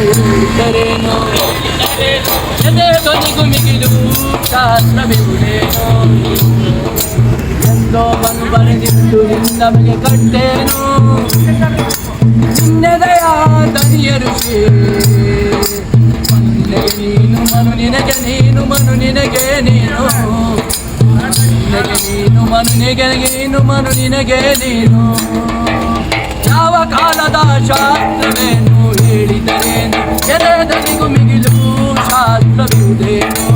ಹೇಳಿದರೇನು ಎದೆ ಧ್ವನಿಗೂ ಮಿಗಿಲು ಶಾಸ್ತ್ರವಿರುವುದೇನು? ಎಂದೋ ಮನು ಬರೆದಿಟ್ಟು ನಮಗೆ ಕಟ್ಟೇನು? ನಿನ್ನೆದೆಯ ನಿನಗೆ ನೀನು ಮನು ನಿನಗೆ, ನೀನು ಮನು ನಿನಗೆ, ನೀನು. ನಿನಗೆ, ನೀನು ಮನು ನಿನಗೆ, ನೀನು. ಯಾವ ಕಾಲದ ಶಾಸ್ತ್ರವೇನು ಹೇಳಿದರೇನು? ಎದೆದನಿಗೂ ಮಿಗಿಲು ಶಾಸ್ತ್ರವಿರುವುದೇನು?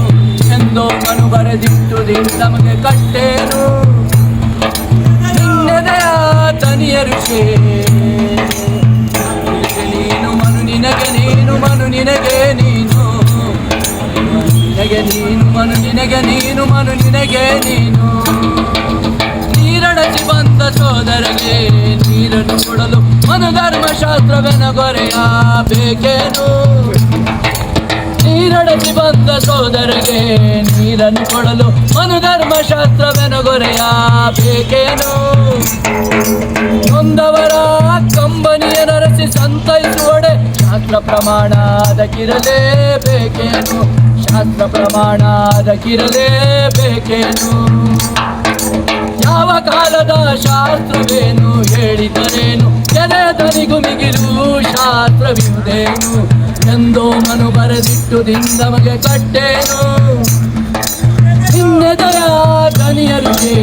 ಎಂದೋ ಮನು ಬರೆದಿಟ್ಟು ನಮಗೆ ಕಟ್ಟೇನು? ನಿನ್ನೆದೆಯ ತನಿಯ ಋಷಿ. ನೀನು ಮನು, ನಿನಗೆ ನೀನು ಮನು, ನಿನಗೆ ನೀನು. ನಿನಗೆ ನೀನು ಮನು, ನಿನಗೆ ನೀನು ಮನು, ನಿನಗೆ ನೀನು. ಬಂದ ಸೋದರಗೆ ನೀರನ್ನು ಕೊಡಲು ಮನು ಧರ್ಮಶಾಸ್ತ್ರವೆನ ಗೊರೆಯ ಬೇಕೇನು? ಜೀವಂತ ಸೋದರಗೆ ನೀರನ್ನು ಕೊಡಲು ಮನು ಧರ್ಮಶಾಸ್ತ್ರವೆನ ಗೊರೆಯ ಬೇಕೇನು? ಕಂಬನಿಯ ನರಸಿ ಸಂತೈಸುವಡೆ ಶಾಸ್ತ್ರ ಪ್ರಮಾಣ ಅದಕ್ಕಿರಲೇಬೇಕೇನು ಶಾಸ್ತ್ರ ಪ್ರಮಾಣ ಅದಕ್ಕಿರಲೇಬೇಕೇನು ಯಾವ ಕಾಲದ ಶಾಸ್ತ್ರವೇನು ಹೇಳಿದರೇನು? ತನಿಗು ಮಿಗಿಲು ಶಾಸ್ತ್ರವಿದ್ದೇನು ಎಂದೋ ಮನು ಬರೆದಿಟ್ಟು ದಿಂದಮಗೆ ಕಟ್ಟೇನು? ನಿನ್ನೆದರ ದನಿಯರಿಗೆ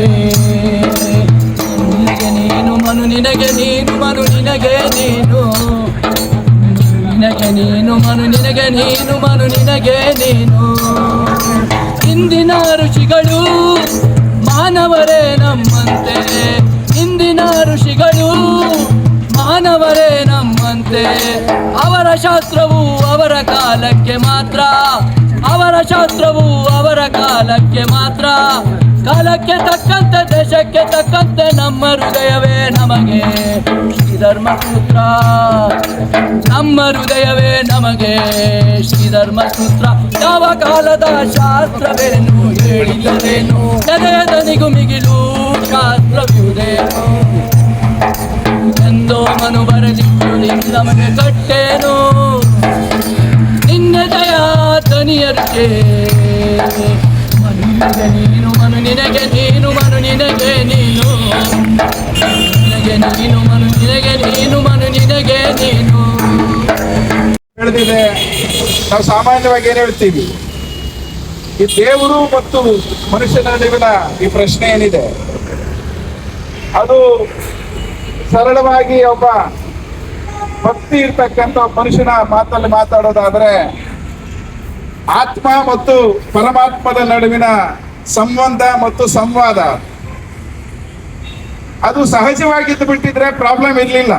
ನಿನಗೆ ನೀನು ಮನು, ನಿನಗೆ ನೀನು ಮನು, ನಿನಗೆ ನೀನು. ನಿನಗೆ ನೀನು ಮನು, ನಿನಗೆ ನೀನು ಮನು, ನಿನಗೆ ನೀನು. ಇಂದಿನ ಋಷಿಗಳು ಮಾನವರೇ ಮಾನವರೇ ನಮ್ಮಂತೆ. ಅವರ ಶಾಸ್ತ್ರವು ಅವರ ಕಾಲಕ್ಕೆ ಮಾತ್ರ. ಅವರ ಶಾಸ್ತ್ರವು ಅವರ ಕಾಲಕ್ಕೆ ಮಾತ್ರ. ಕಾಲಕ್ಕೆ ತಕ್ಕಂತೆ, ದೇಶಕ್ಕೆ ತಕ್ಕಂತೆ ನಮ್ಮ ಹೃದಯವೇ ನಮಗೆ. ಶ್ರೀಧರ್ಮಸೂತ್ರ. ನಮ್ಮ ಹೃದಯವೇ ನಮಗೆ. ಶ್ರೀಧರ್ಮಸೂತ್ರ. ಯಾವ ಕಾಲದ ಶಾಸ್ತ್ರವೇನು ಹೇಳಿದರೇನು ಎದೆಯದನಿಗೂ ಮಿಗಿಲು ಶಾಸ್ತ್ರವಿರುವುದೇನು? ದನಿಯರಿಗೆ ಮನು ನಿನಗೆ ನೀನು ಮನು ನಿನಗೆ ನೀನು ಮನು ನಿನಗೆ ನೀನು. ನಿನಗೆ ನೀನು ಮನು ನಿನಗೆ ನೀನು ಮನು ನಿನಗೆ ನೀನು. ಬೆಳೆದಿದೆ ನಾವು ಸಾಮಾನ್ಯವಾಗಿ ಏನು ಹೇಳ್ತೀವಿ? ಈ ದೇವರು ಮತ್ತು ಮನುಷ್ಯನ ನಡುವಿನ ಈ ಪ್ರಶ್ನೆ ಏನಿದೆ? ಅದು ಸರಳವಾಗಿ ಒಬ್ಬ ಭಕ್ತಿ ಇರ್ತಕ್ಕಂಥ ಮನುಷ್ಯನ ಮಾತಲ್ಲಿ ಮಾತಾಡೋದಾದ್ರೆ ಆತ್ಮ ಮತ್ತು ಪರಮಾತ್ಮದ ನಡುವಿನ ಸಂಬಂಧ ಮತ್ತು ಸಂವಾದ. ಅದು ಸಹಜವಾಗಿದ್ದು ಬಿಟ್ಟಿದ್ರೆ ಪ್ರಾಬ್ಲಮ್ ಇರಲಿಲ್ಲ.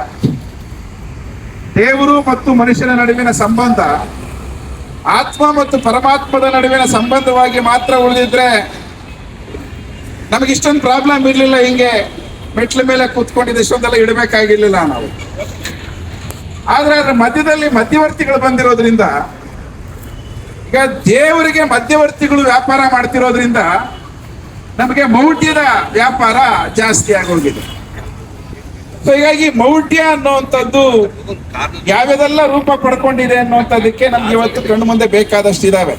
ದೇವರು ಮತ್ತು ಮನುಷ್ಯನ ನಡುವಿನ ಸಂಬಂಧ, ಆತ್ಮ ಮತ್ತು ಪರಮಾತ್ಮದ ನಡುವಿನ ಸಂಬಂಧವಾಗಿ ಮಾತ್ರ ಉಳಿದಿದ್ರೆ ನಮಗೆ ಇಷ್ಟೊಂದು ಪ್ರಾಬ್ಲಮ್ ಇರಲಿಲ್ಲ ಹಿಂಗೆ. ಮೆಟ್ಲ ಮೇಲೆ ಕೂತ್ಕೊಂಡಿದ್ದು ಇಷ್ಟೊಂದೆಲ್ಲ ಇಡಬೇಕಾಗಿರ್ಲಿಲ್ಲ ನಾವು. ಆದ್ರೆ ಅದ್ರ ಮಧ್ಯದಲ್ಲಿ ಮಧ್ಯವರ್ತಿಗಳು ಬಂದಿರೋದ್ರಿಂದ ಈಗ ದೇವರಿಗೆ ಮಧ್ಯವರ್ತಿಗಳು ವ್ಯಾಪಾರ ಮಾಡ್ತಿರೋದ್ರಿಂದ ನಮಗೆ ಮೌಢ್ಯದ ವ್ಯಾಪಾರ ಜಾಸ್ತಿ ಆಗೋಗಿದೆ. ಸೊ ಹೀಗಾಗಿ ಮೌಢ್ಯ ಅನ್ನುವಂಥದ್ದು ಯಾವ್ಯಾವೆಲ್ಲ ರೂಪ ಪಡ್ಕೊಂಡಿದೆ ಅನ್ನುವಂಥದ್ದಕ್ಕೆ ನಮ್ಗೆ ಇವತ್ತು ಕಣ್ಣು ಮುಂದೆ ಬೇಕಾದಷ್ಟು ಇದಾವೆ.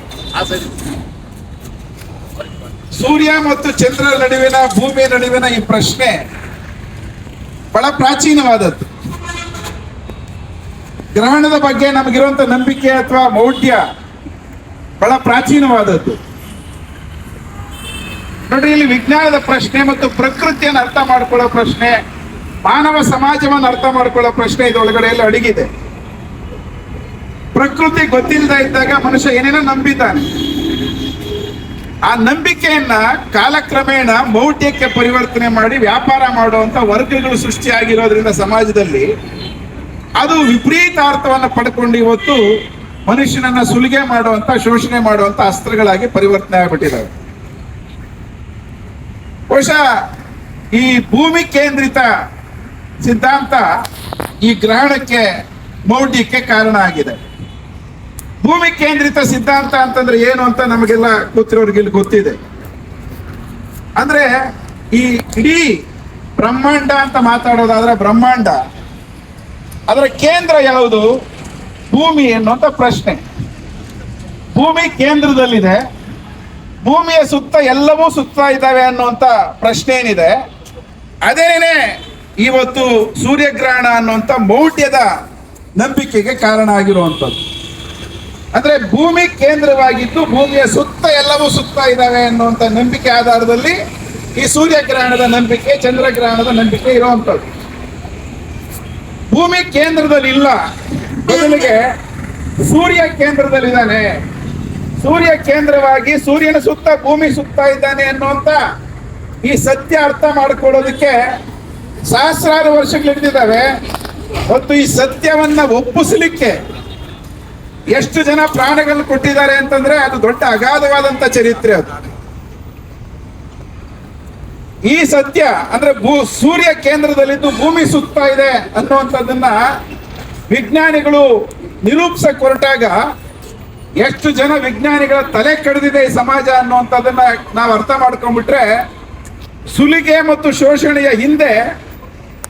ಸೂರ್ಯ ಮತ್ತು ಚಂದ್ರ ನಡುವಿನ, ಭೂಮಿಯ ನಡುವಿನ ಈ ಪ್ರಶ್ನೆ ಬಹಳ ಪ್ರಾಚೀನವಾದದ್ದು. ಗ್ರಹಣದ ಬಗ್ಗೆ ನಮಗಿರುವಂತ ನಂಬಿಕೆ ಅಥವಾ ಮೌಢ್ಯ ಬಹಳ ಪ್ರಾಚೀನವಾದದ್ದು. ನೋಡ್ರಿ ಇಲ್ಲಿ ವಿಜ್ಞಾನದ ಪ್ರಶ್ನೆ ಮತ್ತು ಪ್ರಕೃತಿಯನ್ನು ಅರ್ಥ ಮಾಡ್ಕೊಳ್ಳೋ ಪ್ರಶ್ನೆ, ಮಾನವ ಸಮಾಜವನ್ನು ಅರ್ಥ ಮಾಡ್ಕೊಳ್ಳೋ ಪ್ರಶ್ನೆ ಇದೊಳಗಡೆ ಎಲ್ಲ ಅಡಗಿದೆ. ಪ್ರಕೃತಿ ಗೊತ್ತಿಲ್ಲದೆ ಇದ್ದಾಗ ಮನುಷ್ಯ ಏನೇನೋ ನಂಬಿದ್ದಾನೆ. ಆ ನಂಬಿಕೆಯನ್ನ ಕಾಲಕ್ರಮೇಣ ಮೌಢ್ಯಕ್ಕೆ ಪರಿವರ್ತನೆ ಮಾಡಿ ವ್ಯಾಪಾರ ಮಾಡುವಂತ ವರ್ಗಗಳು ಸೃಷ್ಟಿಯಾಗಿರೋದ್ರಿಂದ ಸಮಾಜದಲ್ಲಿ ಅದು ವಿಪರೀತ ಅರ್ಥವನ್ನು ಪಡ್ಕೊಂಡು ಇವತ್ತು ಮನುಷ್ಯನನ್ನ ಸುಲಿಗೆ ಮಾಡುವಂತ, ಶೋಷಣೆ ಮಾಡುವಂತ ಅಸ್ತ್ರಗಳಾಗಿ ಪರಿವರ್ತನೆ ಆಗ್ಬಿಟ್ಟಿದ್ದಾವೆ ಬಹುಶಃ ಈ ಭೂಮಿ ಕೇಂದ್ರಿತ ಸಿದ್ಧಾಂತ ಈ ಗ್ರಹಣಕ್ಕೆ ಮೌಢ್ಯಕ್ಕೆ ಕಾರಣ ಆಗಿದೆ. ಭೂಮಿ ಕೇಂದ್ರಿತ ಸಿದ್ಧಾಂತ ಅಂತಂದ್ರೆ ಏನು ಅಂತ ನಮಗೆಲ್ಲ ಗೊತ್ತಿರೋರಿಗೆ ಇಲ್ಲಿ ಗೊತ್ತಿದೆ. ಅಂದ್ರೆ ಈ ಇಡೀ ಬ್ರಹ್ಮಾಂಡ ಅಂತ ಮಾತಾಡೋದಾದ್ರೆ ಬ್ರಹ್ಮಾಂಡ. ಅದರ ಕೇಂದ್ರ ಯಾವುದು? ಭೂಮಿ ಎನ್ನುವಂತ ಪ್ರಶ್ನೆ. ಭೂಮಿ ಕೇಂದ್ರದಲ್ಲಿದೆ. ಭೂಮಿಯ ಸುತ್ತ ಎಲ್ಲವೂ ಸುತ್ತಾ ಇದ್ದಾವೆ ಅನ್ನುವಂತ ಪ್ರಶ್ನೆ ಏನಿದೆ. ಅದೇನೇ ಇವತ್ತು ಸೂರ್ಯಗ್ರಹಣ ಅನ್ನುವಂತ ಮೌಢ್ಯದ ನಂಬಿಕೆಗೆ ಕಾರಣ ಆಗಿರುವಂಥದ್ದು. ಅಂದ್ರೆ ಭೂಮಿ ಕೇಂದ್ರವಾಗಿದ್ದು ಭೂಮಿಯ ಸುತ್ತ ಎಲ್ಲವೂ ಸುತ್ತ ಇದ್ದಾವೆ ಅನ್ನುವಂತ ನಂಬಿಕೆ ಆಧಾರದಲ್ಲಿ ಈ ಸೂರ್ಯಗ್ರಹಣದ ನಂಬಿಕೆ, ಚಂದ್ರಗ್ರಹಣದ ನಂಬಿಕೆ ಇರುವಂಥದ್ದು. ಭೂಮಿ ಕೇಂದ್ರದಲ್ಲಿ ಇಲ್ಲ ಬದಲಿಗೆ ಸೂರ್ಯ ಕೇಂದ್ರದಲ್ಲಿದ್ದಾನೆ. ಸೂರ್ಯ ಕೇಂದ್ರವಾಗಿ ಸೂರ್ಯನ ಸುತ್ತ ಭೂಮಿ ಸುತ್ತ ಇದ್ದಾನೆ ಅನ್ನುವಂತ ಈ ಸತ್ಯ ಅರ್ಥ ಮಾಡಿಕೊಳ್ಳೋದಕ್ಕೆ ಸಹಸ್ರಾರು ವರ್ಷಗಳು ಮತ್ತು ಈ ಸತ್ಯವನ್ನ ಒಪ್ಪಿಸಲಿಕ್ಕೆ ಎಷ್ಟು ಜನ ಪ್ರಾಣಗಳನ್ನು ಕೊಟ್ಟಿದ್ದಾರೆ ಅಂತಂದ್ರೆ ಅದು ದೊಡ್ಡ ಅಗಾಧವಾದಂತ ಚರಿತ್ರೆ ಅದು. ಈ ಸತ್ಯ ಅಂದ್ರೆ ಭೂ ಸೂರ್ಯ ಕೇಂದ್ರದಲ್ಲಿದ್ದು ಭೂಮಿ ಸುತ್ತಾ ಇದೆ ಅನ್ನುವಂಥದ್ದನ್ನ ವಿಜ್ಞಾನಿಗಳು ನಿರೂಪಿಸಕ್ ಹೊರಟಾಗ ಎಷ್ಟು ಜನ ವಿಜ್ಞಾನಿಗಳ ತಲೆ ಕಡಿದಿದೆ ಈ ಸಮಾಜ ಅನ್ನುವಂಥದ್ದನ್ನ ನಾವು ಅರ್ಥ ಮಾಡ್ಕೊಂಡ್ಬಿಟ್ರೆ ಸುಲಿಗೆ ಮತ್ತು ಶೋಷಣೆಯ ಹಿಂದೆ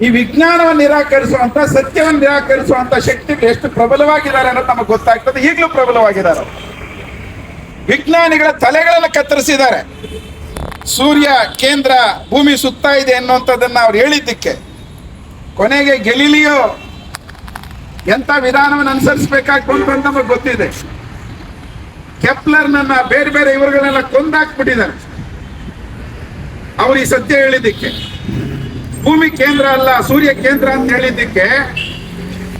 ಈ ವಿಜ್ಞಾನವನ್ನು ನಿರಾಕರಿಸುವಂತ ಸತ್ಯವನ್ನು ನಿರಾಕರಿಸುವಂತ ಶಕ್ತಿಗಳು ಎಷ್ಟು ಪ್ರಬಲವಾಗಿದ್ದಾರೆ ಅನ್ನೋದು ನಮಗೆ ಗೊತ್ತಾಗ್ತದೆ. ಈಗಲೂ ಪ್ರಬಲವಾಗಿದ್ದಾರೆ ವಿಜ್ಞಾನಿಗಳ ತಲೆಗಳನ್ನು ಕತ್ತರಿಸಿದ್ದಾರೆ. ಸೂರ್ಯ ಕೇಂದ್ರ ಭೂಮಿ ಸುತ್ತಾ ಇದೆ ಅನ್ನುವಂಥದ್ದನ್ನ ಅವ್ರು ಹೇಳಿದ್ದಕ್ಕೆ. ಕೊನೆಗೆ ಗೆಲಿಲಿಯೋ ಎಂತ ವಿಧಾನವನ್ನು ಅನುಸರಿಸಬೇಕಾಗಿ ಬಂತು ಅಂತ ನಮಗೆ ಗೊತ್ತಿದೆ. ಕೆಪ್ಲರ್ನನ್ನ ಬೇರೆ ಬೇರೆ ಇವರುಗಳನ್ನೆಲ್ಲ ಕೊಂದಾಕ್ಬಿಟ್ಟಿದ್ದಾರೆ. ಅವರು ಈ ಸತ್ಯ ಹೇಳಿದ್ದಕ್ಕೆ. ಭೂಮಿ ಕೇಂದ್ರ ಅಲ್ಲ, ಸೂರ್ಯ ಕೇಂದ್ರ ಅಂತ ಹೇಳಿದ್ದಕ್ಕೆ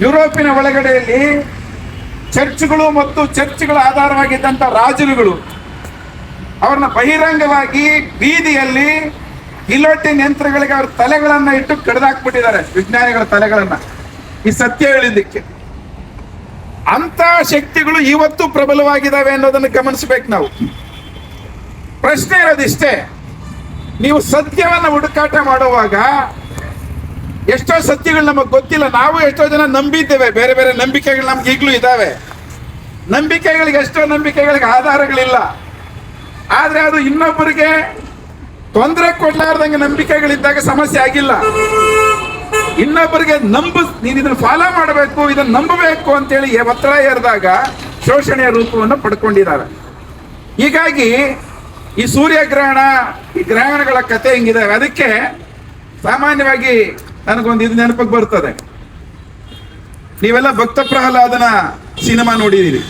ಯುರೋಪಿನ ಒಳಗಡೆಯಲ್ಲಿ ಚರ್ಚ್ಗಳು ಮತ್ತು ಚರ್ಚ್ಗಳ ಆಧಾರವಾಗಿದ್ದಂತ ರಾಜರುಗಳು ಅವ್ರನ್ನ ಬಹಿರಂಗವಾಗಿ ಬೀದಿಯಲ್ಲಿ ಗಿಲೋಟಿನ್ ಯಂತ್ರಗಳಿಗೆ ಅವ್ರ ತಲೆಗಳನ್ನ ಇಟ್ಟು ಕಡ್ದಾಕ್ಬಿಟ್ಟಿದ್ದಾರೆ. ವಿಜ್ಞಾನಿಗಳ ತಲೆಗಳನ್ನ. ಈ ಸತ್ಯ ಹೇಳಿದ್ದಕ್ಕೆ. ಅಂತ ಶಕ್ತಿಗಳು ಇವತ್ತು ಪ್ರಬಲವಾಗಿದ್ದಾವೆ ಅನ್ನೋದನ್ನು ಗಮನಿಸ್ಬೇಕು ನಾವು. ಪ್ರಶ್ನೆ ಇರೋದಿಷ್ಟೇ, ನೀವು ಸತ್ಯವನ್ನು ಹುಡುಕಾಟ ಮಾಡುವಾಗ ಎಷ್ಟೋ ಸತ್ಯಗಳು ನಮಗೆ ಗೊತ್ತಿಲ್ಲ, ನಾವು ಎಷ್ಟೋ ಜನ ನಂಬಿದ್ದೇವೆ, ಬೇರೆ ಬೇರೆ ನಂಬಿಕೆಗಳು ನಮ್ಗೆ ಈಗಲೂ ಇದಾವೆ ನಂಬಿಕೆಗಳಿಗೆ ಎಷ್ಟೋ ನಂಬಿಕೆಗಳಿಗೆ ಆಧಾರಗಳಿಲ್ಲ. ಆದರೆ ಅದು ಇನ್ನೊಬ್ಬರಿಗೆ ತೊಂದರೆ ಕೊಡ್ಲಾರ್ದಂಗೆ ನಂಬಿಕೆಗಳಿದ್ದಾಗ ಸಮಸ್ಯೆ ಆಗಿಲ್ಲ. ಇನ್ನೊಬ್ಬರಿಗೆ ನಂಬ, ನೀನು ಇದನ್ನ ಫಾಲೋ ಮಾಡಬೇಕು, ಇದನ್ನ ನಂಬಬೇಕು ಅಂತೇಳಿ ಒತ್ತಡ ಏರಿದಾಗ ಶೋಷಣೆಯ ರೂಪವನ್ನು ಪಡ್ಕೊಂಡಿದ್ದಾರೆ. ಹೀಗಾಗಿ ಈ ಸೂರ್ಯಗ್ರಹಣ, ಈ ಗ್ರಹಣಗಳ ಕತೆ ಹಿಂಗಿದಾವೆ ಅದಕ್ಕೆ ಸಾಮಾನ್ಯವಾಗಿ ನನಗೊಂದು ಇದು ನೆನಪಿಗೆ ಬರ್ತದೆ. ನೀವೆಲ್ಲ ಭಕ್ತ ಪ್ರಹ್ಲಾದನ ಸಿನಿಮಾ ನೋಡಿದಿರಿ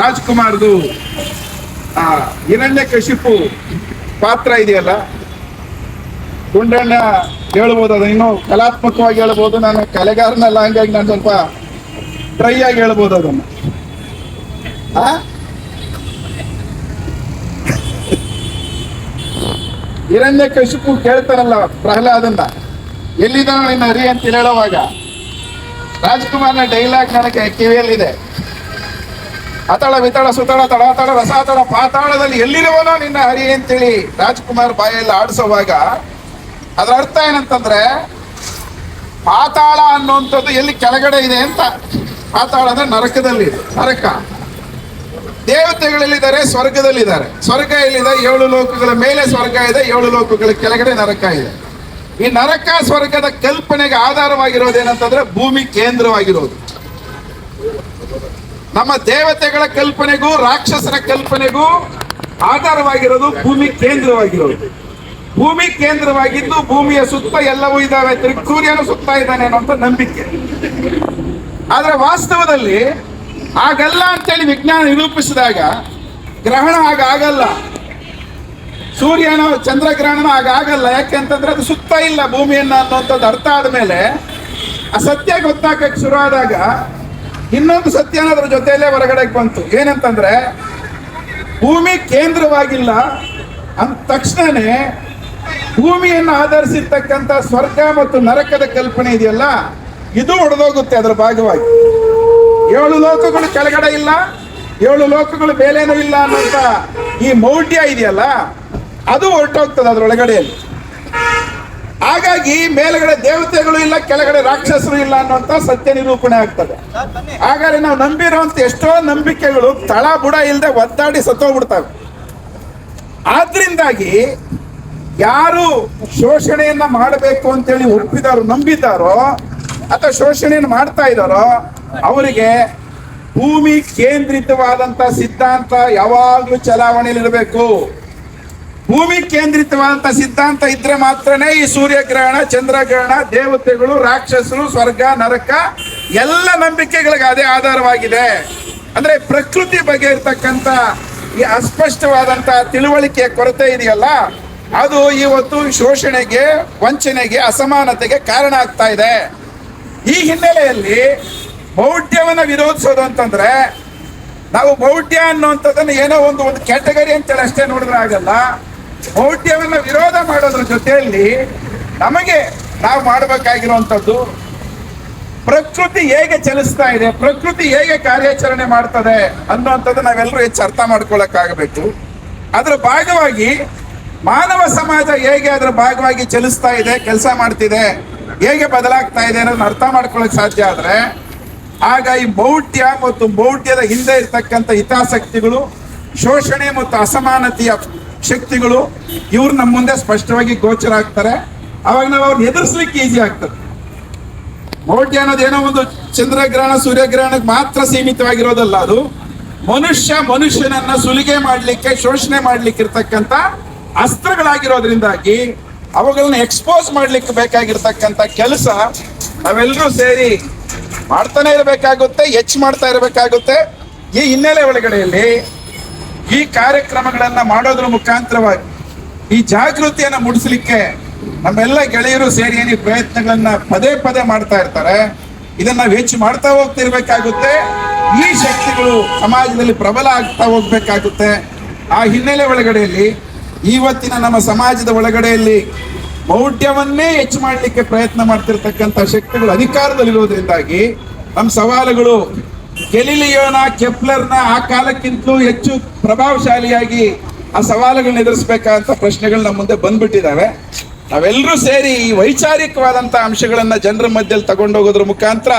ರಾಜ್ಕುಮಾರ್ದು, ಆ ಹಿರಣ್ಯ ಕಶಿಪು ಪಾತ್ರ ಇದೆಯಲ್ಲ? ಗುಂಡಣ್ಣ ಹೇಳ್ಬೋದು, ಅದು ಇನ್ನು ಕಲಾತ್ಮಕವಾಗಿ ಹೇಳ್ಬೋದು, ನಾನು ಕಲೆಗಾರನಲ್ಲ, ಹಂಗಾಗಿ ನಾನು ಸ್ವಲ್ಪ ಡ್ರೈ ಆಗಿ ಹೇಳ್ಬೋದು ಅದನ್ನು? ಹಿರಣ್ಯ ಕಶಿಪು ಕೇಳ್ತಾರಲ್ಲ ಪ್ರಹ್ಲಾದನ್ನ, ಎಲ್ಲಿದ್ದಾನ ನಿನ್ನ ಹರಿ ಅಂತ ಹೇಳುವಾಗ, ರಾಜ್ಕುಮಾರ್ನ ಡೈಲಾಗ್ ನನಗೆ ಕಿವಿಯಲ್ಲಿದೆ ಅತಳ ವಿತಳ ಸುತಳ ತಡಾತಳ ರಸಾತಳ ಪಾತಾಳದಲ್ಲಿ ಎಲ್ಲಿರುವನೋ ನಿನ್ನ ಹರಿ ಅಂತೇಳಿ ರಾಜ್ಕುಮಾರ್ ಬಾಯಲ್ಲಿ ಆಡಿಸುವಾಗ ಅದರ ಅರ್ಥ ಏನಂತಂದ್ರೆ, ಪಾತಾಳ ಅನ್ನುವಂಥದ್ದು ಎಲ್ಲಿ ಕೆಳಗಡೆ ಇದೆ ಅಂತ. ಪಾತಾಳ ಅಂದ್ರೆ ನರಕದಲ್ಲಿ, ನರಕ. ದೇವತೆಗಳಲ್ಲಿದ್ದಾರೆ, ಸ್ವರ್ಗದಲ್ಲಿದ್ದಾರೆ. ಸ್ವರ್ಗ ಎಲ್ಲಿದೆ? ಏಳು ಲೋಕಗಳ ಮೇಲೆ ಸ್ವರ್ಗ ಇದೆ, ಏಳು ಲೋಕಗಳ ಕೆಳಗಡೆ ನರಕ ಇದೆ. ಈ ನರಕ ಸ್ವರ್ಗದ ಕಲ್ಪನೆಗೆ ಆಧಾರವಾಗಿರೋದು ಏನಂತಂದ್ರೆ ಭೂಮಿ ಕೇಂದ್ರವಾಗಿರೋದು. ನಮ್ಮ ದೇವತೆಗಳ ಕಲ್ಪನೆಗೂ, ರಾಕ್ಷಸರ ಕಲ್ಪನೆಗೂ ಆಧಾರವಾಗಿರೋದು ಭೂಮಿ ಕೇಂದ್ರವಾಗಿರೋದು. ಭೂಮಿ ಕೇಂದ್ರವಾಗಿದ್ದು ಭೂಮಿಯ ಸುತ್ತ ಎಲ್ಲವೂ ಇದ್ದಾವೆ ಸೂರ್ಯನು ಸುತ್ತ ಇದ್ದಾನೆ ಅನ್ನುವಂಥ ನಂಬಿಕೆ. ಆದ್ರೆ ವಾಸ್ತವದಲ್ಲಿ ಆಗಲ್ಲ ಅಂತೇಳಿ ವಿಜ್ಞಾನ ನಿರೂಪಿಸಿದಾಗ ಗ್ರಹಣ ಆಗ ಆಗಲ್ಲ. ಸೂರ್ಯನ ಚಂದ್ರಗ್ರಹಣ ಆಗ ಆಗಲ್ಲ. ಯಾಕೆಂತಂದ್ರೆ ಅದು ಸುತ್ತ ಇಲ್ಲ ಭೂಮಿಯನ್ನ ಅನ್ನುವಂಥದ್ದು ಅರ್ಥ ಆದ್ಮೇಲೆ ಆ ಸತ್ಯ ಗೊತ್ತಾಗಕ್ಕೆ ಶುರು ಆದಾಗ ಇನ್ನೊಂದು ಸತ್ಯನ ಅದ್ರ ಜೊತೆಯಲ್ಲೇ ಹೊರಗಡೆ ಬಂತು. ಏನಂತಂದ್ರೆ ಭೂಮಿ ಕೇಂದ್ರವಾಗಿಲ್ಲ ಅಂದ ತಕ್ಷಣನೇ ಭೂಮಿಯನ್ನು ಆಧರಿಸಿರ್ತಕ್ಕಂಥ ಸ್ವರ್ಗ ಮತ್ತು ನರಕದ ಕಲ್ಪನೆ ಇದೆಯಲ್ಲ, ಇದು ಒಡೆದೋಗುತ್ತೆ ಅದರ ಭಾಗವಾಗಿ. ಏಳು ಲೋಕಗಳು ಕೆಳಗಡೆ ಇಲ್ಲ, ಏಳು ಲೋಕಗಳು ಬೇಲೇನೂ ಇಲ್ಲ ಅನ್ನೋಂಥ ಈ ಮೌಢ್ಯ ಇದೆಯಲ್ಲ, ಅದು ಹೊರಟೋಗ್ತದೆ ಅದರೊಳಗಡೆಯಲ್ಲಿ ಹಾಗಾಗಿ ಮೇಲ್ಗಡೆ ದೇವತೆಗಳು ಇಲ್ಲ, ಕೆಳಗಡೆ ರಾಕ್ಷಸರು ಇಲ್ಲ ಅನ್ನುವಂಥ ಸತ್ಯ ನಿರೂಪಣೆ ಆಗ್ತದೆ. ಹಾಗಾದ್ರೆ ನಾವು ನಂಬಿರುವಂತ ಎಷ್ಟೋ ನಂಬಿಕೆಗಳು ತಳ ಬುಡ ಇಲ್ಲದೆ ಒದ್ದಾಡಿ ಸತ್ತೋಗ್ಬಿಡ್ತವೆ. ಆದ್ರಿಂದಾಗಿ ಯಾರು ಶೋಷಣೆಯನ್ನ ಮಾಡಬೇಕು ಅಂತೇಳಿ ಒಪ್ಪಿದಾರೋ, ನಂಬಿದ್ದಾರೋ, ಅಥವಾ ಶೋಷಣೆಯನ್ನು ಮಾಡ್ತಾ ಇದ್ದಾರೋ, ಅವರಿಗೆ ಭೂಮಿ ಕೇಂದ್ರಿತವಾದಂತ ಸಿದ್ಧಾಂತ ಯಾವಾಗ್ಲೂ ಚಲಾವಣೆಯಲ್ಲಿರಬೇಕು. ಭೂಮಿ ಕೇಂದ್ರಿತವಾದಂತ ಸಿದ್ಧಾಂತ ಇದ್ರೆ ಮಾತ್ರನೇ ಈ ಸೂರ್ಯಗ್ರಹಣ, ಚಂದ್ರಗ್ರಹಣ, ದೇವತೆಗಳು, ರಾಕ್ಷಸರು, ಸ್ವರ್ಗ, ನರಕ ಎಲ್ಲ ನಂಬಿಕೆಗಳಿಗೆ ಅದೇ ಆಧಾರವಾಗಿದೆ. ಅಂದ್ರೆ ಪ್ರಕೃತಿ ಬಗ್ಗೆ ಇರ್ತಕ್ಕಂಥ ಈ ಅಸ್ಪಷ್ಟವಾದಂತ ತಿಳುವಳಿಕೆಯ ಕೊರತೆ ಇದೆಯಲ್ಲ ಅದು ಇವತ್ತು ಶೋಷಣೆಗೆ, ವಂಚನೆಗೆ, ಅಸಮಾನತೆಗೆ ಕಾರಣ ಆಗ್ತಾ ಇದೆ. ಈ ಹಿನ್ನೆಲೆಯಲ್ಲಿ ಬೌಢ್ಯವನ್ನು ವಿರೋಧಿಸೋದು ಅಂತಂದ್ರೆ, ನಾವು ಬೌಢ್ಯ ಅನ್ನುವಂಥದ್ದನ್ನ ಏನೋ ಒಂದು ಒಂದು ಕ್ಯಾಟಗರಿ ಅಂತೇಳಿ ಅಷ್ಟೇ ನೋಡಿದ್ರೆ ಆಗಲ್ಲ. ಬೌಢ್ಯವನ್ನು ವಿರೋಧ ಮಾಡೋದ್ರ ಜೊತೆಯಲ್ಲಿ ನಮಗೆ ನಾವು ಮಾಡಬೇಕಾಗಿರುವಂಥದ್ದು, ಪ್ರಕೃತಿ ಹೇಗೆ ಚಲಿಸ್ತಾ ಇದೆ, ಪ್ರಕೃತಿ ಹೇಗೆ ಕಾರ್ಯಾಚರಣೆ ಮಾಡ್ತದೆ ಅನ್ನುವಂಥದ್ದು ನಾವೆಲ್ಲರೂ ಹೆಚ್ಚು ಅರ್ಥ ಮಾಡ್ಕೊಳ್ಳೋಕ್ಕಾಗಬೇಕು ಅದರ ಭಾಗವಾಗಿ ಮಾನವ ಸಮಾಜ ಹೇಗೆ ಅದರ ಭಾಗವಾಗಿ ಚಲಿಸ್ತಾ ಇದೆ, ಕೆಲಸ ಮಾಡ್ತಿದೆ, ಹೇಗೆ ಬದಲಾಗ್ತಾ ಇದೆ ಅನ್ನೋದನ್ನ ಅರ್ಥ ಮಾಡ್ಕೊಳಕ್ ಸಾಧ್ಯ ಆದ್ರೆ, ಆಗ ಈ ಮೌಢ್ಯ ಮತ್ತು ಮೌಢ್ಯದ ಹಿಂದೆ ಇರ್ತಕ್ಕಂಥ ಹಿತಾಸಕ್ತಿಗಳು, ಶೋಷಣೆ ಮತ್ತು ಅಸಮಾನತೆಯ ಶಕ್ತಿಗಳು, ಇವ್ರು ನಮ್ಮ ಮುಂದೆ ಸ್ಪಷ್ಟವಾಗಿ ಗೋಚರ ಆಗ್ತಾರೆ. ಅವಾಗ ನಾವು ಅವ್ರನ್ನ ಎದುರಿಸ್ಲಿಕ್ಕೆ ಈಸಿ ಆಗ್ತದೆ. ಮೌಢ್ಯ ಅನ್ನೋದು ಏನೋ ಒಂದು ಚಂದ್ರಗ್ರಹಣ, ಸೂರ್ಯಗ್ರಹಣಕ್ಕೆ ಮಾತ್ರ ಸೀಮಿತವಾಗಿರೋದಲ್ಲ ಅದು. ಮನುಷ್ಯ ಮನುಷ್ಯನನ್ನ ಸುಲಿಗೆ ಮಾಡ್ಲಿಕ್ಕೆ, ಶೋಷಣೆ ಮಾಡ್ಲಿಕ್ಕೆ ಇರ್ತಕ್ಕಂಥ ಅಸ್ತ್ರಗಳಾಗಿರೋದ್ರಿಂದಾಗಿ ಅವುಗಳನ್ನ ಎಕ್ಸ್ಪೋಸ್ ಮಾಡ್ಲಿಕ್ಕೆ ಬೇಕಾಗಿರ್ತಕ್ಕಂಥ ಕೆಲಸ ನಾವೆಲ್ಲರೂ ಸೇರಿ ಮಾಡ್ತಾನೆ ಇರಬೇಕಾಗುತ್ತೆ, ಹೆಚ್ಚು ಮಾಡ್ತಾ ಇರಬೇಕಾಗುತ್ತೆ. ಈ ಹಿನ್ನೆಲೆ ಒಳಗಡೆಯಲ್ಲಿ ಈ ಕಾರ್ಯಕ್ರಮಗಳನ್ನ ಮಾಡೋದ್ರ ಮುಖಾಂತರವಾಗಿ ಈ ಜಾಗೃತಿಯನ್ನ ಮೂಡಿಸಲಿಕ್ಕೆ ನಮ್ಮೆಲ್ಲ ಗೆಳೆಯರು ಸೇರಿ ಏನು ಪ್ರಯತ್ನಗಳನ್ನ ಪದೇ ಪದೇ ಮಾಡ್ತಾ ಇರ್ತಾರೆ. ಇದನ್ನ ನಾವು ಹೆಚ್ಚು ಮಾಡ್ತಾ ಹೋಗ್ತಿರ್ಬೇಕಾಗುತ್ತೆ. ಈ ಶಕ್ತಿಗಳು ಸಮಾಜದಲ್ಲಿ ಪ್ರಬಲ ಆಗ್ತಾ ಹೋಗ್ಬೇಕಾಗುತ್ತೆ. ಆ ಹಿನ್ನೆಲೆ ಒಳಗಡೆಯಲ್ಲಿ ಇವತ್ತಿನ ನಮ್ಮ ಸಮಾಜದ ಒಳಗಡೆಯಲ್ಲಿ ಮೌಢ್ಯವನ್ನೇ ಹೆಚ್ಚು ಮಾಡಲಿಕ್ಕೆ ಪ್ರಯತ್ನ ಮಾಡ್ತಿರ್ತಕ್ಕಂಥ ಶಕ್ತಿಗಳು ಅಧಿಕಾರದಲ್ಲಿರೋದ್ರಿಂದಾಗಿ ನಮ್ಮ ಸವಾಲುಗಳು ಗೆಲಿಲಿಯೋನ, ಕೆಪ್ಲರ್ನ ಆ ಕಾಲಕ್ಕಿಂತಲೂ ಹೆಚ್ಚು ಪ್ರಭಾವಶಾಲಿಯಾಗಿ ಆ ಸವಾಲುಗಳನ್ನ ಎದುರಿಸಬೇಕಂತ ಪ್ರಶ್ನೆಗಳು ನಮ್ಮ ಮುಂದೆ ಬಂದ್ಬಿಟ್ಟಿದ್ದಾವೆ. ನಾವೆಲ್ಲರೂ ಸೇರಿ ಈ ವೈಚಾರಿಕವಾದಂತ ಅಂಶಗಳನ್ನ ಜನರ ಮಧ್ಯದಲ್ಲಿ ತಗೊಂಡೋಗೋದ್ರ ಮುಖಾಂತರ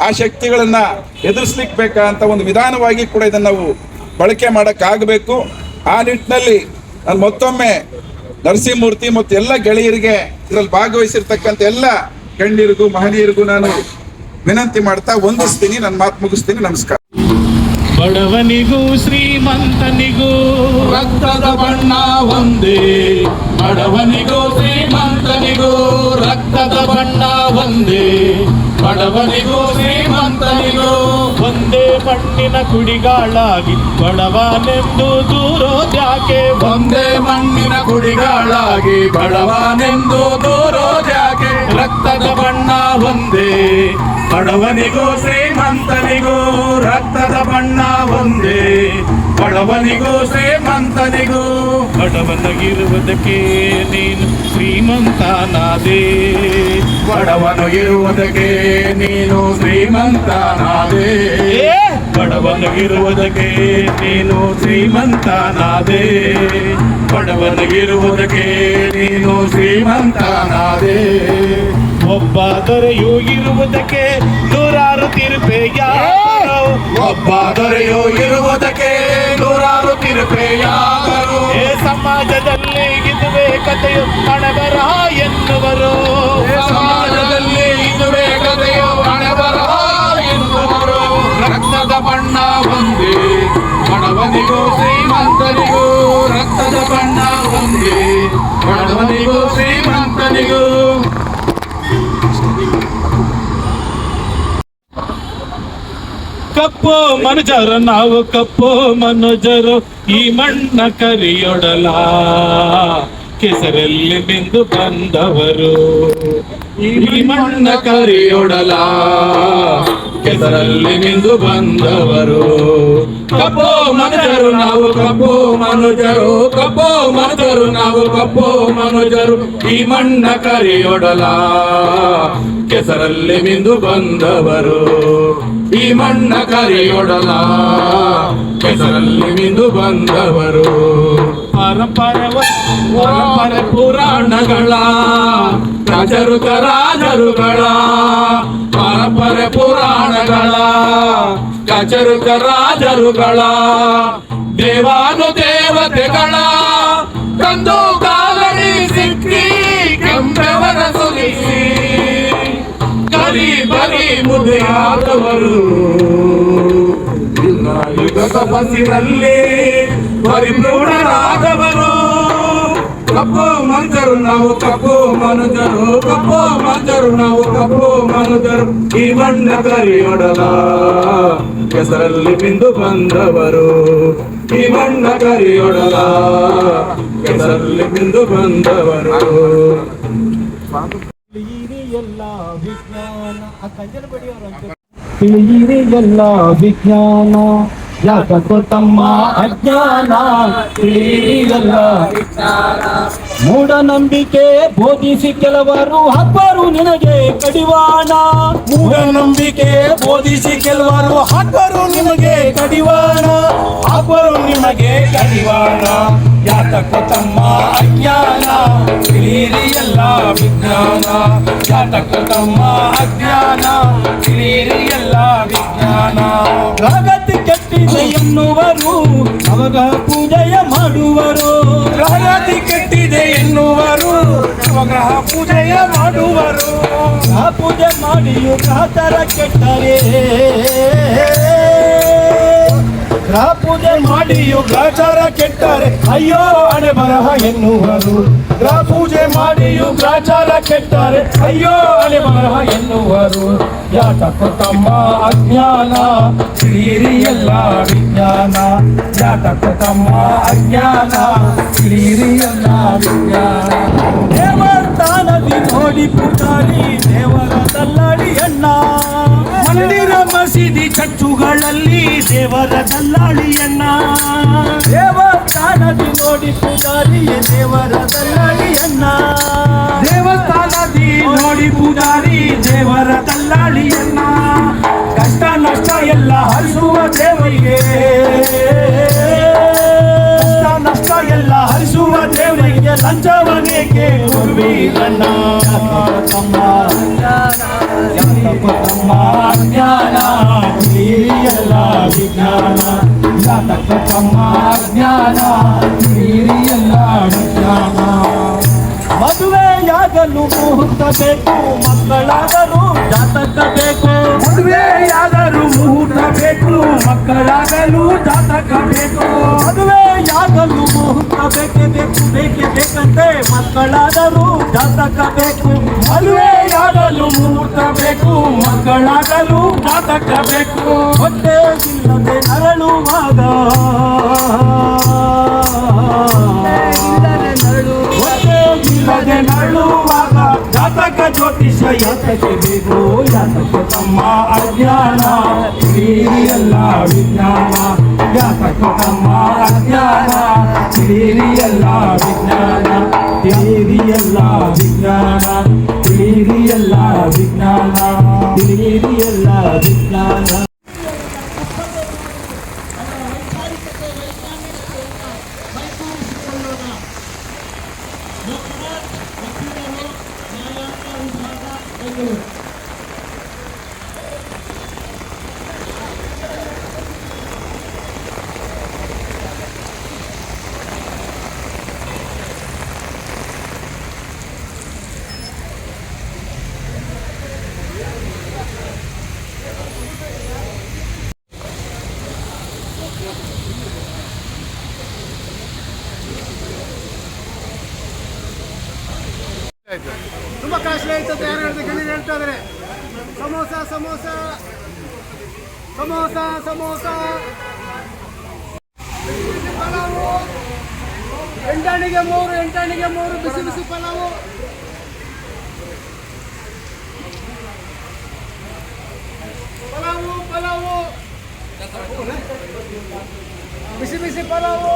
ಆ ಶಕ್ತಿಗಳನ್ನ ಎದುರಿಸ್ಲಿಕ್ಕೆ ಬೇಕಾದಂಥ ಒಂದು ವಿಧಾನವಾಗಿ ಕೂಡ ಇದನ್ನು ನಾವು ಬಳಕೆ ಮಾಡೋಕ್ಕಾಗಬೇಕು. ಆ ನಿಟ್ಟಿನಲ್ಲಿ ನಾನು ಮತ್ತೊಮ್ಮೆ ನರಸಿಂಹಮೂರ್ತಿ ಮತ್ತು ಎಲ್ಲ ಗೆಳೆಯರಿಗೆ ಇದರಲ್ಲಿ ಭಾಗವಹಿಸಿರ್ತಕ್ಕಂಥ ಎಲ್ಲ ಗಣ್ಯರಿಗೂ, ಮಹನೀಯರಿಗೂ ನಾನು ವಿನಂತಿ ಮಾಡ್ತಾ ವಂದಿಸ್ತೀನಿ. ನನ್ನ ಮಾತು ಮುಗಿಸ್ತೀನಿ. ನಮಸ್ಕಾರ. ಬಡವನಿಗೂ, ಶ್ರೀಮಂತನಿಗೂ ರಕ್ತದ ಬಣ್ಣ ಒಂದೇ. ಬಡವನಿಗೂ, ಶ್ರೀಮಂತನಿಗೂ ರಕ್ತದ ಬಣ್ಣ ಒಂದೇ. ಬಡವನಿಗೂ, ಶ್ರೀಮಂತನಿಗೂ ಮಣ್ಣಿನ ಕುಡಿಗಾಳಾಗಿ ಬಡವನೆಂದು ದೂರೋದ್ಯಾಕೆ? ಒಂದೇ ಮಣ್ಣಿನ ಕುಡಿಗಾಳಾಗಿ ಬಡವನೆಂದು ದೂರೋದ್ಯಾಕೆ? ರಕ್ತದ ಬಣ್ಣ ಒಂದೇ ಬಡವನಿಗೂ ಶ್ರೀಮಂತನಿಗೂ ರಕ್ತದ ಬಣ್ಣ ಒಂದೇ ಬಡವನಿಗೂ ಶ್ರೀಮಂತನಿಗೂ. ಬಡವನಗಿರುವುದಕ್ಕೆ ನೀನು ಶ್ರೀಮಂತನಾದೆ. ಬಡವನು ಇರುವುದಕ್ಕೆ ನೀನು ಶ್ರೀಮಂತನಾದೆ. ಬಡವನಿಗಿರುವುದಕ್ಕೆ ನೀನು ಶ್ರೀಮಂತನಾದೆ. ಬಡವನಗಿರುವುದಕ್ಕೆ ನೀನು ಶ್ರೀಮಂತನಾದೆ. ಒಬ್ಬ ದೊರೆಯೂ ಇರುವುದಕ್ಕೆ ನೂರಾರು ತಿರುಪೆಯ ಒಬ್ಬ ದೊರೆಯೂ ಇರುವುದಕ್ಕೆ ನೂರಾರು ಏ ಸಮಾಜದಲ್ಲಿ ಇದುವೇ ಕಥೆಯು ಹಣಬರ ಎನ್ನುವರು. ಸಮಾಜದಲ್ಲಿ ಬಣ್ಣ ಒಂದೇ. ಬಡವನಿಗೂ ಶ್ರೀಮಂತನಿಗೂ ರಕ್ತದ ಬಣ್ಣ ಒಂದೇ. ಬಡವನಿಗೂ ಶ್ರೀಮಂತನಿಗೂ. ಕಪ್ಪು ಮನುಜರು ನಾವು ಕಪ್ಪು ಮನುಜರು ಈ ಮಣ್ಣ ಕರಿಯೊಡಲ. ಕೆಸರಲ್ಲಿ ಬಿಂದು ಬಂದವರು. ಈ ಮಣ್ಣ ಕರಿಯೊಡಲ. ಕೆಸರಲ್ಲಿ ನಿಂದು ಬಂದವರು. ಕಪ್ಪೋ ಮನುಜರು ನಾವು, ಕಪ್ಪೋ ಮನುಜರು. ಕಪ್ಪೋ ಮನುಜರು ನಾವು, ಕಪ್ಪೋ ಮನುಜರು. ಈ ಮಣ್ಣ ಕರಿಯೊಡಲ. ಕೆಸರಲ್ಲಿ ಮಿಂದು ಬಂದವರು. ಈ ಮಣ್ಣ ಕರಿಯೊಡಲ. ಕೆಸರಲ್ಲಿ ಮಿಂದು ಬಂದವರು. ಪರಂಪರೆ ಪರಂಪರೆ ಪುರಾಣಗಳ ರಾಜರುಗ ರಾಜರುಗಳ ಪರಂಪರೆ ಪುರಾಣಗಳ ಕಚರುಗ ರಾಜರುಗಳ ದೇವಾನು ದೇವತೆಗಳ ತಂದು ಕಾಲಡಿ ಸಿಕ್ಕಿ ಕೆಂಪೆವರ ಸುರಿಸಿ ಕರಿ ಬರಿ ಮುದೆಯಾದವರು ಯುಗ ತಪಸ್ಸಿನಲ್ಲಿ ಪರಿಪೂರ್ಣರಾದವರು. ಕಪ್ಪು ಮಂಜರು ನಾವು ಕಪ್ಪು ಮನುಜರು ಕಪ್ಪು ಮಂಜರು ನಾವು ಕಪ್ಪು ಮನುಜರು. ಈ ಬಣ್ಣ ಕರಿಯೊಡಲ ಹೆಸರಲ್ಲಿ ಬಿಂದು ಬಂದವರು. ಈ ಬಣ್ಣ ಕರಿಯೊಡಲ ಹೆಸರಲ್ಲಿ ಬಿಂದು ಬಂದವರು. ಎಲ್ಲ ವಿಜ್ಞಾನ. ಎಲ್ಲ ವಿಜ್ಞಾನ. ಯಾಕೋ ತಮ್ಮ ಅಜ್ಞಾನ ತಿಳಿಯಲ್ಲ ಮೂಢನಂಬಿಕೆ ಬೋಧಿಸಿ ಕೆಲವರು ಹಬ್ಬರು ನಿನಗೆ ಕಡಿವಾಣ. ಮೂಢನಂಬಿಕೆ ಬೋಧಿಸಿ ಕೆಲವರು ಹಬ್ಬರು ನಿಮಗೆ ಕಡಿವಾಣ. ಹಬ್ಬರು ನಿಮಗೆ ಕಡಿವಾಣ. ಯಾತಕ ತಮ್ಮ ಅಜ್ಞಾನ ತಿಳಿಯಲ್ಲ ವಿಜ್ಞಾನ. ಯಾತಕ ತಮ್ಮ ಅಜ್ಞಾನ ತಿಳಿಯಲ್ಲ ವಿಜ್ಞಾನ. ಕೆಟ್ಟಿದೆ ಎನ್ನುವರು ಅವಾಗ ಪೂಜೆಯ ಮಾಡುವರು. ಪ್ರಗತಿ ಕಟ್ಟಿದೆ ಎನ್ನುವರು ನವಗ್ರಹ ಪೂಜೆಯ ಮಾಡುವರು. ಆ ಪೂಜೆ ಮಾಡಿಯು ಕಾತರ ಕೆಟ್ಟರೆ. ಗ್ರಹ ಪೂಜೆ ಮಾಡಿಯು ಗ್ರಾಚಾರ ಕೆಟ್ಟರೆ, ಅಯ್ಯೋ ಹಣೆ ಬರಹ ಎನ್ನುವರು. ಗ್ರಹ ಪೂಜೆ ಮಾಡಿಯು ಗ್ರಾಚಾರ ಕೆಟ್ಟರೆ, ಅಯ್ಯೋ ಹಣೆ ಬರಹ ಎನ್ನುವರು. ಯಾತಕ ತಮ್ಮ ಅಜ್ಞಾನ ತಿಳಿಯಿರಿ ಎಲ್ಲ ವಿಜ್ಞಾನ. ಯಾತಕ ತಮ್ಮ ಅಜ್ಞಾನ ತಿಳಿಯಿರಿ ಎಲ್ಲ ವಿಜ್ಞಾನ. ದೇವಸ್ಥಾನದಿ ನೋಡಿ ಪೂಜಾರಿ, ದೇವರ ದಲ್ಲಾಳಿಯನ್ನ ಮಂದಿರ ಮಸೀದಿ ಚಚ್ಚುಗಳಲ್ಲಿ ದೇವರ ದಲ್ಲಾಳಿಯನ್ನ ದೇವಸ್ಥಾನದಿ ನೋಡಿ ಪೂಜಾರಿಯೇ ದೇವರ ದಲ್ಲಾಳಿಯನ್ನ ದೇವಸ್ಥಾನದಿ ನೋಡಿ ಪೂಜಾರಿ ದೇವರ ದಲ್ಲಾಳಿಯನ್ನ ಕಷ್ಟ ನಷ್ಟ ಎಲ್ಲ ಹರಿಸುವ ದೇವರಿಗೆ. ಕಷ್ಟ ನಷ್ಟ ಎಲ್ಲ ಹರಿಸುವ ದೇವರಿಗೆ ಲಂಚವನೇಕೆ ಕೊಡುವೀರಣ್ಣ ತಮ್ಮ ಯಾತಕ ತಮ್ಮ ಅಜ್ಞಾನ ತಿಳಿಯಲ್ಲ ವಿಜ್ಞಾನ ಯಾತಕ ತಮ್ಮ ಅಜ್ಞಾನ ತಿಳಿಯಲ್ಲ ವಿಜ್ಞಾನ ಮದುವೆಯಾಗಲು ಮುಹೂರ್ತ ಬೇಕು ಮಕ್ಕಳಾಗಲು ಜಾತಕ ಬೇಕು. ಮದುವೆಯಾದರೂ ಮುಹೂರ್ತ ಬೇಕು ಮಕ್ಕಳಾಗಲು ಜಾತಕ ಬೇಕು. ಮದುವೆಯಾಗಲು ಮುಹೂರ್ತ ಬೇಕೇ ಬೇಕು ಬೇಕೇ ಬೇಕಂತೆ ಮಕ್ಕಳಾದರೂ ಜಾತಕ ಬೇಕು. ಮದುವೆಯಾಗಲು ಮುಹೂರ್ತ ಬೇಕು ಮಕ್ಕಳಾಗಲು ಜಾತಕ ಬೇಕು. ಹೊಟ್ಟೆ ಇಲ್ಲದೆ ನರಳುವಾಗ. ಹೊಟ್ಟೆ ಇಲ್ಲದೆ ನರಳುವಾಗ. ಜಾತಕ ಜ್ಯೋತಿಷ ಯಾತಕ್ಕೆ ಬೇಕು ಯಾತಕ ತಮ್ಮ ಅಜ್ಞಾನ ತಿಳಿಯಲ್ಲ ವಿಜ್ಞಾನ ಯಾತಕ ತಮ್ಮ ಅಜ್ಞಾನ ತಿಳಿಯಲ್ಲ ವಿಜ್ಞಾನ ತಿಳಿಯಲ್ಲ ತುಂಬಾ ಕಾಸ್ಟ್ಲಿ ಆಯ್ತು ಅಂತ ಯಾರು ಹೇಳಿದ್ರೆ ಗಣ್ಯರು ಹೇಳ್ತಾ ಇದಾರೆ. ಸಮೋಸ ಸಮೋಸ. ಸಮೋಸ ಸಮೋಸ. ಪಲಾವು ಎಂಟಾಣಿಗೆ ಮೂರು ಎಂಟಾಣಿಗೆ ಮೂರು, ಬಿಸಿ ಬಿಸಿ ಪಲಾವು. ಪಲಾವು ಪಲಾವು ಬಿಸಿ ಬಿಸಿ ಪಲಾವು